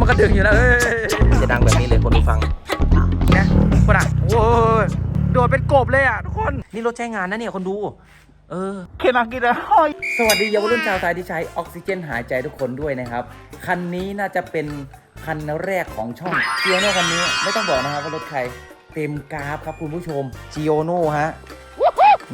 มันก็ดึงอยู่นะเอ้ยจะดังแบบนี้เลยคนดูฟังนะคนอะโอ้ยโดดเป็นกบเลยอะทุกคนนี่รถใช้งานนะเนี่ยคนดู เออเคนากิระหอยสวัสดีเยาวรุ่นชาวไทยที่ใช้ออกซิเจนหายใจทุกคนด้วยนะครับ คันนี้น่าจะเป็นคันแรกของช่องจีโอโน่คันนี้ไม่ต้องบอกนะครับว่ารถใครเต็มกราฟครับคุณผู้ชมจีโอโน่ฮะ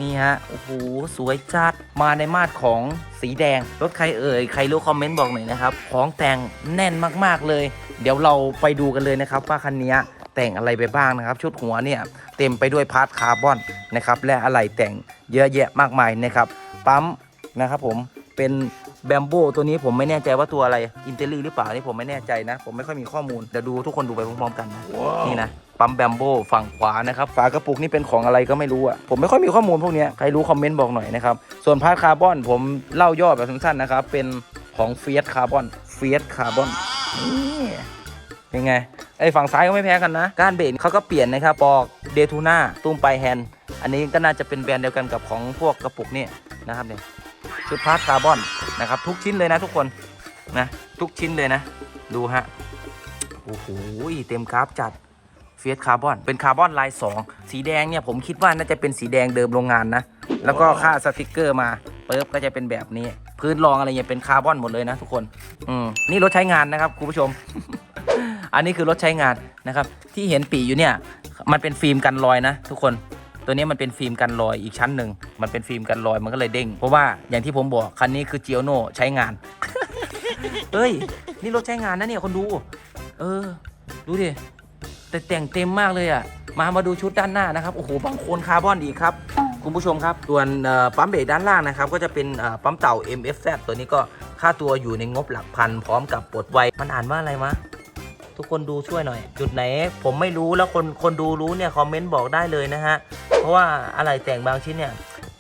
นี่ฮะ โอ้โห สวยจัด มาในมาดของสีแดง รถใครเอ่ย ใครรู้คอมเมนต์บอกหน่อยนะครับ ของแต่งแน่นมากๆเลย เดี๋ยวเราไปดูกันเลยนะครับ ว่าคันนี้แต่งอะไรไปบ้างนะครับ ชุดหัวเนี่ย เต็มไปด้วยพาร์ทคาร์บอนนะครับ และอะไรแต่งเยอะแยะมากมายนะครับ ปั๊มนะครับผม เป็นแบมโบตัวนี้ผมไม่แน่ใจว่าตัวอะไร อินเตอรี่หรือเปล่านี่ผมไม่แน่ใจนะ ผมไม่ค่อยมีข้อมูล เดี๋ยวดูทุกคนดูไปพร้อมๆกันนะ นี่นะ ปั๊มแบมโบฝั่งขวานะครับฝากระปุกนี่เป็นของอะไรก็ไม่รู้อะผมไม่ค่อยมีข้อมูลพวกนี้ใครรู้คอมเมนต์บอกหน่อยนะครับส่วนพาร์ทคาร์บอนผมเล่าย่อแบบสั้นๆนะครับเป็นของเฟียสคาร์บอนเฟียสคาร์บอนนี่เป็นไงไอ้ฝั่งซ้ายก็ไม่แพ้กันนะก้านเบรกเขาก็เปลี่ยนนะครับปอกเดทูน่าตุ้มปแฮนด์อันนี้ก็น่าจะเป็นแบรนด์เดียวกันกับของพวกกระปุกนี่นะครับเนี่ยชุดพาร์ทคาร์บอนนะครับทุกชิ้นเลยนะทุกคนนะทุกชิ้นเลยนะ ดูฮะโอ้โหเต็มกราฟจัด เฟียสคาร์บอนเป็นคาร์บอนลาย 2 สีแดงเนี่ยผมคิดว่าน่าจะเป็นสีแดงเดิมโรงงานนะ แล้วก็ค่าสติกเกอร์มาปึ๊บก็จะเป็นแบบนี้ พื้นรองอะไรเนี่ยเป็นคาร์บอนหมดเลยนะทุกคนอืมนี่รถใช้งานนะครับคุณผู้ชม อันนี้คือรถใช้งานนะครับ ที่เห็นปีอยู่เนี่ย มันเป็นฟิล์มกันรอยนะ ทุกคนตัวนี้มันเป็นฟิล์มกันรอยอีกชั้นหนึ่งมันเป็นฟิล์มกันรอยมันก็เลยเด้งเพราะว่าอย่างที่ผมบอกคันนี้คือเจียวโนใช้งานเฮ้ยนี่รถใช้งานนะเนี่ยคนดู เออ ดูดิ แต่แต่งเต็มมากเลยอะ มามาดูชุดด้านหน้านะครับ โอ้โหบางโคนคาร์บอนอีกครับ คุณผู้ชมครับ ส่วนเอ่อปั๊มเบรกด้านล่างนะครับ ก็จะเป็นเอ่อปั๊มเต่า MFZ ตัวนี้ก็ค่าตัวอยู่ในงบหลักพัน พร้อมกับปลดไวมันอ่านว่าอะไรมะทุกคนดูช่วยหน่อย จุดไหน ผมไม่รู้แล้วคนคนดูรู้เนี่ยคอมเมนต์บอกได้เลยนะฮะ เพราะว่าอะไรแต่งบางชิ้นเนี่ย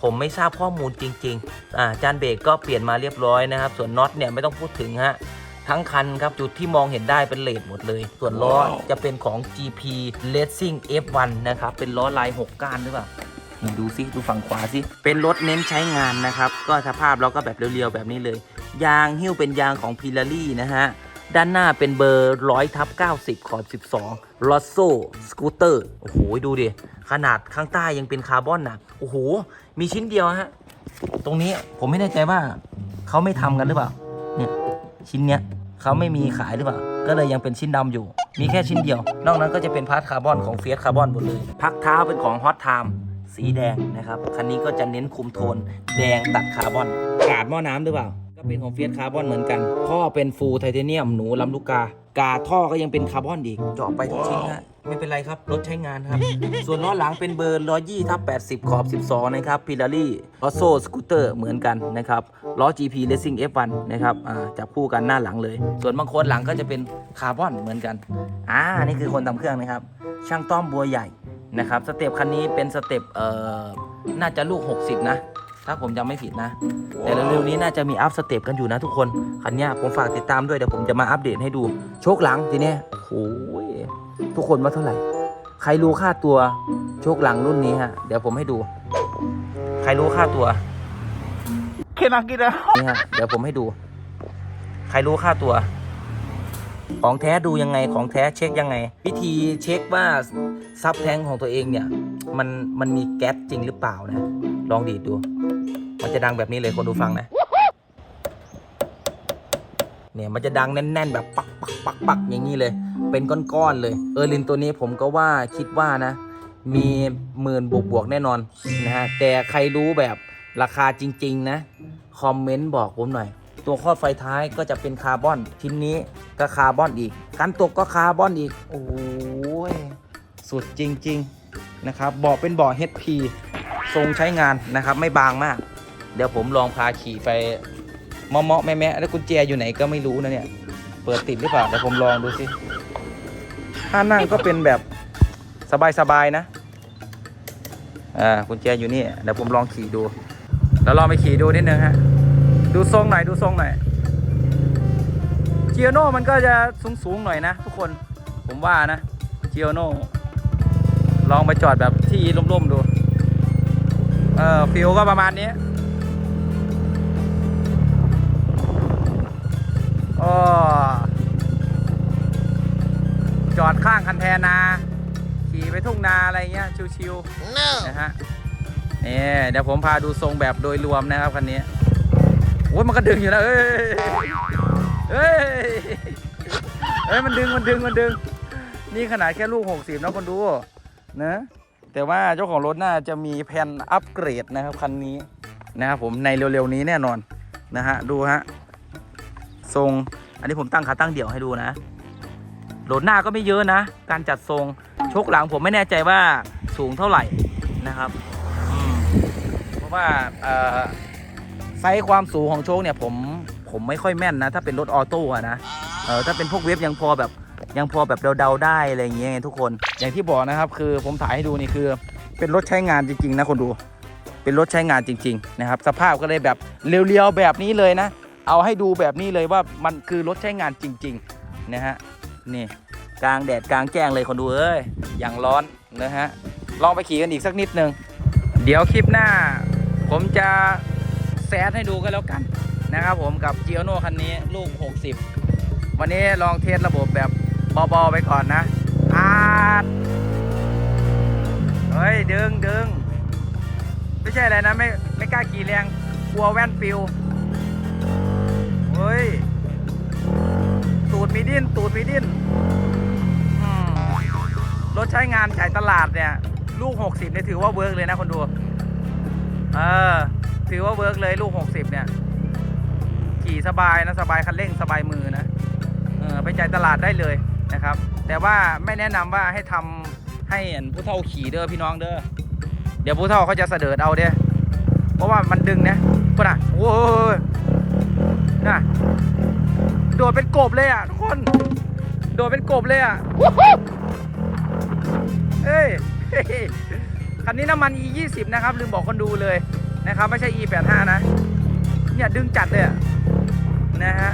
ผมไม่ทราบข้อมูลจริง ๆ อ่าจานเบรกก็เปลี่ยนมาเรียบร้อยนะครับ ส่วนน็อตเนี่ยไม่ต้องพูดถึงฮะ ทั้งคันครับ จุดที่มองเห็นได้เป็นเลดหมดเลย ส่วนล้อจะเป็นของ GP Racing F1 นะครับ เป็นล้อลาย 6 ก้านหรือเปล่านี่ดูซิดูฝั่งขวาซิ เป็นรถเน้นใช้งานนะครับ ก็สภาพเราก็แบบเรียวๆ แบบนี้เลย ยางหิ้วเป็นยางของพิลารี่นะฮะด้านหน้าเป็นเบอร์100ทับ90ขอบ12 l o s s o Scooter โอ้โห ดูดิ ขนาดข้างใต้ยังเป็นคาร์บอนนะโอ้โห มีชิ้นเดียวฮะ ตรงนี้ผมไม่แน่ใจว่า เขาไม่ทำกันหรือเปล่า เนี่ย ชิ้นเนี้ย เขาไม่มีขายหรือเปล่า ก็เลยยังเป็นชิ้นดำอยู่ มีแค่ชิ้นเดียว นอกนั้นก็จะเป็นพาร์ทคาร์บอนของเฟียสคาร์บอนหมดเลย พักเท้าเป็นของฮอตไทม์สีแดงนะครับ คันนี้ก็จะเน้นคุมโทน แดงตัดคาร์บอนกาดหม้อน้ำหรือเปล่า ก็เป็นของเฟียสคาร์บอนเหมือนกัน ท่อเป็นฟูลไทเทเนียมหนูลำลูกกากาท่อก็ยังเป็นคาร์บอนอีกเจาะไปทุกชิ้นฮะ ไม่เป็นไรครับ รถใช้งานครับ ส่วนล้อหลังเป็นเบอร์120ทับ80ขอบ12นะครับพิลารี่ลอโซสกูตเตอร์เหมือนกันนะครับล้อ GP Racing F1 นะครับจับคู่กันหน้าหลังเลย ส่วนบางคนหลังก็จะเป็นคาร์บอนเหมือนกันอ่านี่คือคนทำเครื่องนะครับ ช่างต้อมบัวใหญ่นะครับสเต็ปคันนี้เป็นสเต็ปเอ่อน่าจะลูก 60 นะถ้าผมจำไม่ผิดนะ แต่เร็วๆนี้น่าจะมีอัพสเต็ปกันอยู่นะทุกคน คันนี้ผมฝากติดตามด้วย เดี๋ยวผมจะมาอัปเดตให้ดู โชคหลังทีนี้โอ้โห ทุกคนว่าเท่าไหร่ ใครรู้ค่าตัวโชคหลังรุ่นนี้ฮะ เดี๋ยวผมให้ดู ใครรู้ค่าตัวเคนากิระหอยนี่ฮะ เดี๋ยวผมให้ดู ใครรู้ค่าตัว ของแท้ดูยังไง ของแท้เช็คยังไง วิธีเช็คว่าซับแทงของตัวเองเนี่ย มันมันมีแก๊สจริงหรือเปล่านะ ลองดีดดู มันจะดังแบบนี้เลยคนดูฟังนะ เนี่ยมันจะดังแน่น ๆ แบบปักปักปักปักอย่างนี้เลย เป็นก้อนๆเลย เออร์ลินตัวนี้ผมก็ว่าคิดว่านะ มีหมื่นบวกบวกๆแน่นอนนะฮะแต่ใครรู้แบบราคาจริง ๆ นะ คอมเมนต์บอกผมหน่อย ตัวครอบไฟท้ายก็จะเป็นคาร์บอนชิ้นนี้ก็คาร์บอนอีกกันตกก็คาร์บอนอีก โอ้ยสุดจริง ๆ นะครับเบาะเป็นเบาะ HP ทรงใช้งานนะครับ ไม่บางมาก เดี๋ยวผมลองพาขี่ไปเมาะๆแม่ๆแล้วกุญแจอยู่ไหนก็ไม่รู้นะเนี่ย เปิดติดหรือเปล่าเดี๋ยวผมลองดูสิ ถ้านั่งก็เป็นแบบสบายๆนะ อ่ากุญแจอยู่นี่ เดี๋ยวผมลองขี่ดู แล้วลองไปขี่ดูนิดนึงฮะ ดูทรงหน่อย ดูทรงหน่อยเจียโน่มันก็จะสูงๆหน่อยนะทุกคน ผมว่านะเจียโน่ลองไปจอดแบบที่ร่มๆดู เออฟิลก็ประมาณนี้อ๋อ จอดข้างคันแทนา ขี่ไปทุ่งนาอะไรเงี้ยชิวๆนะฮะนี่เดี๋ยวผมพาดูทรงแบบโดยรวมนะครับคันนี้โอ้ยมันก็ดึงอยู่แล้วเอ้ยเอ้ยเอ้ยมันดึงมันดึงมันดึง นี่ขนาดแค่ลูก 60นะคนดูนะแต่ว่าเจ้าของรถน่าจะมีแผนอัปเกรดนะครับคันนี้นะครับผมในเร็วๆนี้แน่นอนนะฮะดูฮะทรงอันนี้ผมตั้งขาตั้งเดี่ยวให้ดูนะ โหลดหน้าก็ไม่เยอะนะ การจัดทรงชกหลังผมไม่แน่ใจว่าสูงเท่าไหร่นะครับ เพราะว่าเอ่อไซส์ความสูงของโชคเนี่ยผมผมไม่ค่อยแม่นนะ ถ้าเป็นรถออโต้นะเออถ้าเป็นพวกเวฟยังพอแบบยังพอแบบเดาๆได้อะไรอย่างเงี้ยทุกคนอย่างที่บอกนะครับ คือผมถ่ายให้ดูนี่คือ เป็นรถใช้งานจริงๆนะคนดู เป็นรถใช้งานจริง ๆ นะครับ สภาพก็เลยแบบเรียวๆแบบนี้เลยนะ เอาให้ดูแบบนี้เลยว่ามันคือรถใช้งานจริง ๆ นะฮะ นี่กลางแดดกลางแจ้งเลยคนดูเอ้ยอย่างร้อนนะฮะลองไปขี่กันอีกสักนิดนึง เดี๋ยวคลิปหน้า ผมจะแซดให้ดูกันแล้วกันนะครับผมกับ g ี o โน่คันนี้ลูก 60 วันนี้ลองเทสระบบแบบเบาๆไปก่อนนะอาดเฮ้ย ดึงดึงไม่ใช่อะไรนะ ไม่ไม่กล้าขี่แรงกลัวแว่นปิวเฮ้ย ตูดมีดิ้นตูดมีดิ้น รถใช้งานจ่ายตลาดเนี่ย ลูก 60เนี่ยถือว่าเวิร์กเลยนะคนดู เออ ถือว่าเวิร์กเลยลูก 60 เนี่ย ขี่สบายนะ สบายคันเร่งสบายมือนะ เออ ไปจ่ายตลาดได้เลยนะครับ แต่ว่าไม่แนะนำว่าให้ทำให้ผู้เฒ่าขี่เด้อพี่น้องเด้อ เดี๋ยวผู้เฒ่าเขาจะเสดิร์ดเอาเด้อเพราะว่ามันดึงนะพุ่นอะโอ้ยน่ะโดดเป็นกบเลยอะทุกคน โดดเป็นกบเลยอะ เฮ้ยคันนี้น้ำมัน e 2 0นะครับลืมบอกคนดูเลยนะครับไม่ใช่ e 8 5นะเนี่ยดึงจัดเลยนะฮะ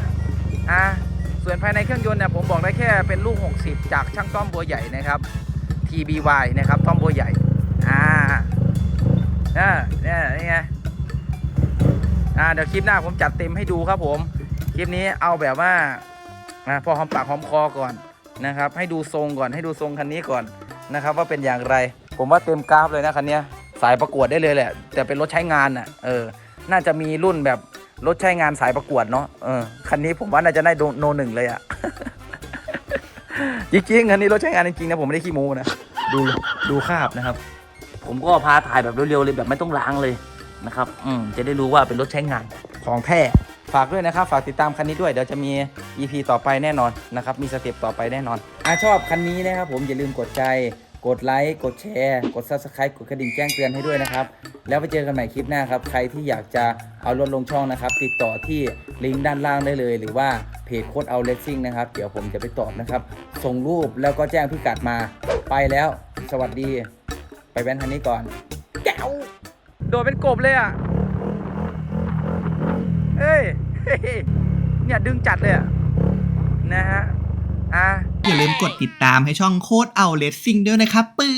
อ่าส่วนภายในเครื่องยนต์เนี่ยผมบอกได้แค่เป็นลูก 60 จากช่างต้อมบัวใหญ่นะครับ TBY นะครับต้อมบัวใหญ่อ่าอ่าเนี่ยนี่ไงอ่าเดี๋ยวคลิปหน้าผมจัดเต็มให้ดูครับผม คลิปนี้เอาแบบว่าอ่าพอหอมปากหอมคอก่อนนะครับ ให้ดูทรงก่อนให้ดูทรงคันนี้ก่อน นะครับว่าเป็นอย่างไร ผมว่าเต็มกราฟเลยนะคันนี้สายประกวดได้เลยแหละ แต่เป็นรถใช้งานอะเออน่าจะมีรุ่นแบบรถใช้งานสายประกวดเนาะเออคันนี้ผมว่าน่าจะได้โนหนึ่งเลยอะจริงๆคันนี้รถใช้งานจริงๆนะผมไม่ได้ขี้โม้นะดูดูคราบนะครับ ผมก็พาถ่ายแบบเร็วๆเลยแบบไม่ต้องล้างเลยนะครับ อืมจะได้รู้ว่าเป็นรถใช้งานของแท้ฝากด้วยนะครับ ฝากติดตามคันนี้ด้วยเดี๋ยวจะมี EP ต่อไปแน่นอนนะครับ มีสเต็ปต่อไปแน่นอนอะชอบคันนี้นะครับผมอย่าลืมกดใจ กดไลค์ กดแชร์ กด Subscribe กดกระดิ่งแจ้งเตือนให้ด้วยนะครับ แล้วไปเจอกันใหม่คลิปหน้าครับ ใครที่อยากจะเอารถลงช่องนะครับ ติดต่อที่ลิงก์ด้านล่างได้เลย หรือว่าเพจโค้ดเอาเลสซิ่งนะครับ เดี๋ยวผมจะไปตอบนะครับ ส่งรูปแล้วก็แจ้งพิกัดมา ไปแล้ว สวัสดี ไปแว้นคันนี้ก่อนแก้วโดดเป็นกบเลยอะเฮ้ยเนี่ยดึงจัดเลยอะ นะฮะอะอย่าลืมกดติดตามให้ช่องโคดเอาเลสซิ่งด้วยนะครับปื๊